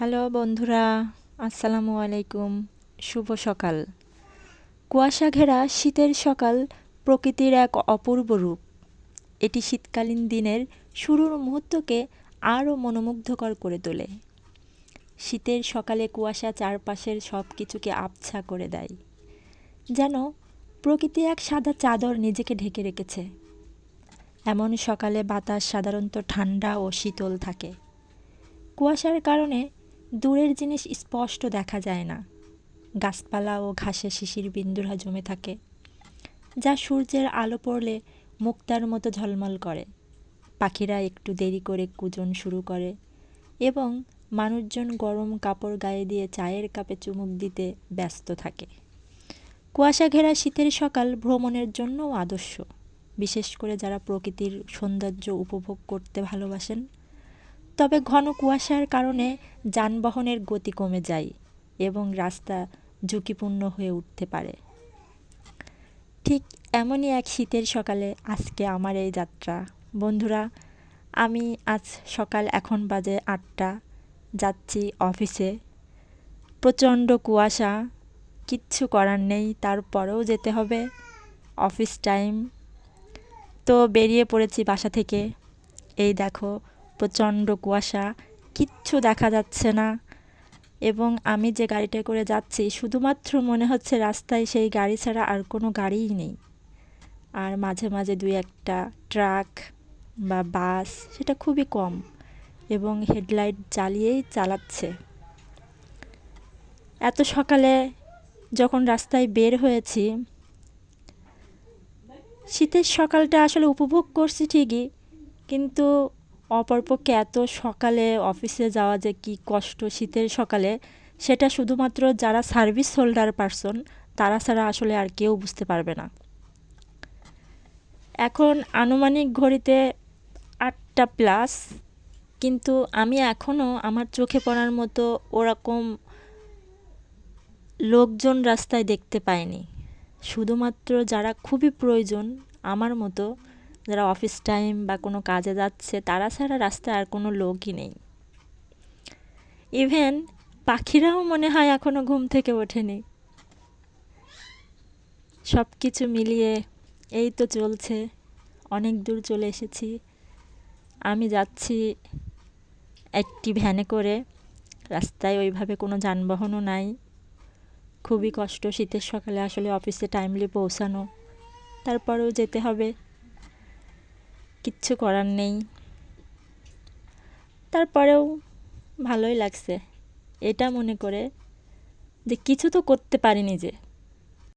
Hello বন্ধুরা, আসসালামু আলাইকুম। শুভ সকাল। কুয়াশা ঘেরা শীতের সকাল প্রকৃতির এক অপূর্ব রূপ। এটি শীতকালীন দিনের শুরুর মুহূর্তকে আরও মনোমুগ্ধকর করে তোলে। শীতের সকালে কুয়াশা চারপাশের সব কিছুকে আবছা করে দেয়, যেন প্রকৃতি এক সাদা চাদর নিজেকে ঢেকে রেখেছে। এমন সকালে বাতাস সাধারণত ঠান্ডা ও শীতল থাকে। কুয়াশার কারণে দূরের জিনিস স্পষ্ট দেখা যায় না। গাছপালা ও ঘাসে শিশির বিন্দুরা জমে থাকে, যা সূর্যের আলো পড়লে মুক্তার মতো ঝলমল করে। পাখিরা একটু দেরি করে কুজন শুরু করে এবং মানুষজন গরম কাপড় গায়ে দিয়ে চায়ের কাপে চুমুক দিতে ব্যস্ত থাকে। কুয়াশা ঘেরা শীতের সকাল ভ্রমণের জন্যও আদর্শ, বিশেষ করে যারা প্রকৃতির সৌন্দর্য উপভোগ করতে ভালোবাসেন। তবে ঘন কুয়াশার কারণে যানবাহনের গতি কমে যায় এবং রাস্তা ঝুঁকিপূর্ণ হয়ে উঠতে পারে। ঠিক এমনই এক শীতের সকালে আজকে আমার এই যাত্রা। বন্ধুরা, আমি আজ সকাল এখন বাজে আটটা, যাচ্ছি অফিসে। প্রচণ্ড কুয়াশা, কিচ্ছু করার নেই, তারপরেও যেতে হবে, অফিস টাইম। তো বেরিয়ে পড়েছি বাসা থেকে। এই দেখো প্রচণ্ড কুয়াশা, কিচ্ছু দেখা যাচ্ছে না। এবং আমি যে গাড়িটা করে যাচ্ছি, শুধুমাত্র মনে হচ্ছে রাস্তায় সেই গাড়ি ছাড়া আর কোনো গাড়িই নেই। আর মাঝে মাঝে দুই একটা ট্রাক বা বাস, সেটা খুবই কম এবং হেডলাইট জ্বালিয়েই চালাচ্ছে। এত সকালে যখন রাস্তায় বের হয়েছি, শীতের সকালটা আসলে উপভোগ করছি ঠিকই, কিন্তু অপরপক্ষে এত সকালে অফিসে যাওয়া যে কি কষ্ট শীতের সকালে, সেটা শুধুমাত্র যারা সার্ভিস হোল্ডার পারসন, তারা ছাড়া আসলে আর কেউ বুঝতে পারবে না। এখন আনুমানিক ঘড়িতে আটটা প্লাস, কিন্তু আমি এখনও আমার চোখে পড়ার মতো ওরকম লোকজন রাস্তায় দেখতে পাইনি। শুধুমাত্র যারা খুবই প্রয়োজন, আমার মতো যারা অফিস টাইম বা কোনো কাজে যাচ্ছে, তারা ছাড়া রাস্তায় আর কোনো লোকই নেই। ইভেন পাখিরাও মনে হয় এখনও ঘুম থেকে ওঠেনি। সব কিছু মিলিয়ে এই তো চলছে, অনেক দূর চলে এসেছি। আমি যাচ্ছি একটি ভ্যানে করে, রাস্তায় ওইভাবে কোনো যানবাহনও নাই। খুবই কষ্ট শীতের সকালে আসলে অফিসে টাইমলি পৌঁছানো। তারপরেও যেতে হবে। কিচ্ছু করার নেই। তারপরেও ভালোই লাগছে। এটা মনে করে যে কিছু তো করতে পারি যে।